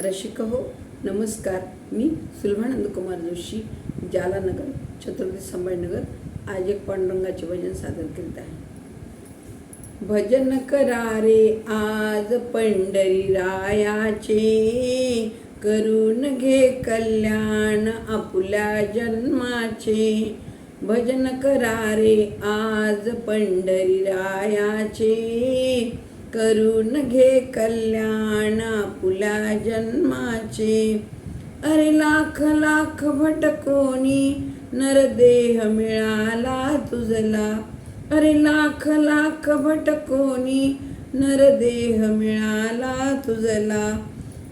रसिक हो नमस्कार. मी सुलभानंद कुमार जोशी जालानगर छत्रपती संभाजीनगर आज एक पांडुरंगाचे भजन सादर करीत आहे. भजन करा रे आज पंढरी रायाचे. करून घे कल्याण आपल्या जन्माचे. भजन करा रे आज पंढरी रायाचे. करून घे कल्याण आपुला जन्माचे. अरे लाख लाख भटकोनी नरदेह मिळाला तुझला. अरे लाख लाख भटकोनी नरदेह मिळाला तुझला.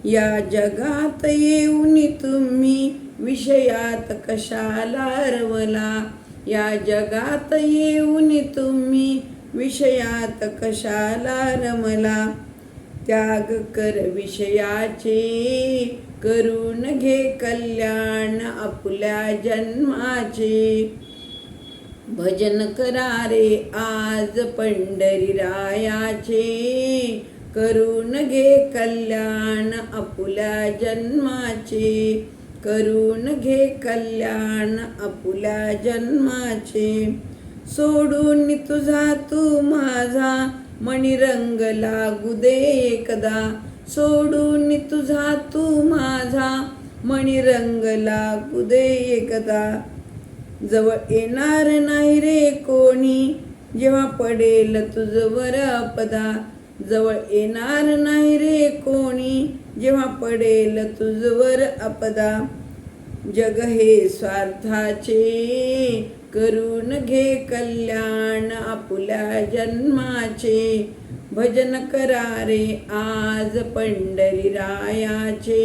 या जगात येऊन तुम्ही विषयात कशाला रवला या जगात येऊन तुम्ही विषयात कशाला रमला त्याग कर विषयाचे करून घे कल्याण आपल्या जन्माचे. भजन करा रे आज पंढरी रायाचे. करून घे कल्याण आपल्या जन्माचे. करून घे कल्याण आपल्या जन्माचे. सोडून तुझा तू माझा. मणिरंग लागू दे एकदा. सोडून तुझा तू माझा. मणिरंग लागू दे एकदा. जवळ येणार नाही रे कोणी. जेव्हा पडेल तुझवर अपदा. जवळ येणार नाही रे कोणी. जेव्हा पडेल तुझवर अपदा. जग हे स्वार्थाचे. करून घे कल्याण आपुल्या जन्माचे. भजन करारे आज पंढरी रायाचे.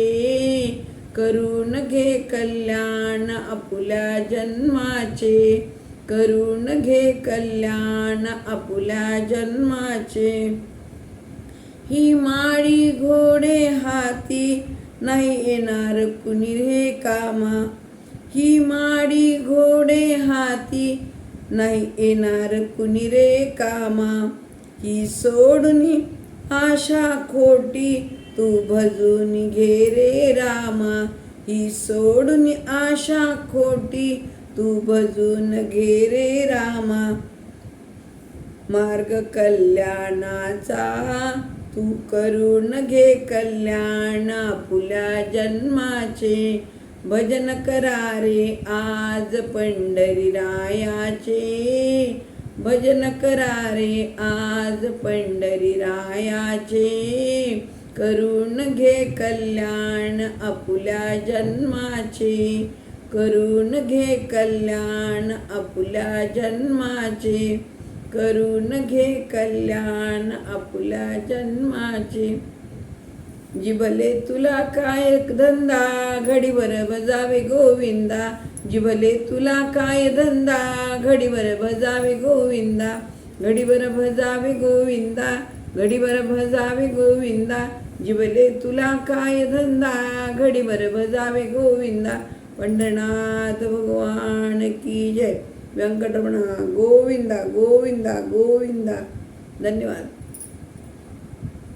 करून घे कल्याण आपुल्या जन्माचे. करून घे कल्याण आपुल्या जन्माचे. ही माळी घोडे हाती नाही येणार कुणी रे कामा. ही माडी घोडे हाती नाही येणार कुणी रे कामा? ही सोडून आशा खोटी तू भजून घे रे रामा? ही सोडून आशा खोटी तू भजून घे रे रामा? मार्ग कल्याणाचा तू करून घे कल्याण आपल्या जन्माचे भजन करा रे आज पंढरी रायाचे. भजन करा रे आज पंढरी रायाचे. करून घे कल्याण आपुल्या जन्माचे. करून घे कल्याण आपुल्या जन्माचे. करून घे कल्याण आपुल्या जन्माचे. जिबले तुला काय धंदा? घडीवर बजावे गोविंदा. जिबले तुला काय धंदा? घडीवर बजावे गोविंदा. घडीवर भजावे गोविंदा. घडीवर भजावे गोविंदा. जिबले तुला काय धंदा? घडीवर भजावे गोविंदा. पंढरनाथ भगवान की जय. व्यंकटमणा गोविंदा गोविंदा गोविंदा. धन्यवाद.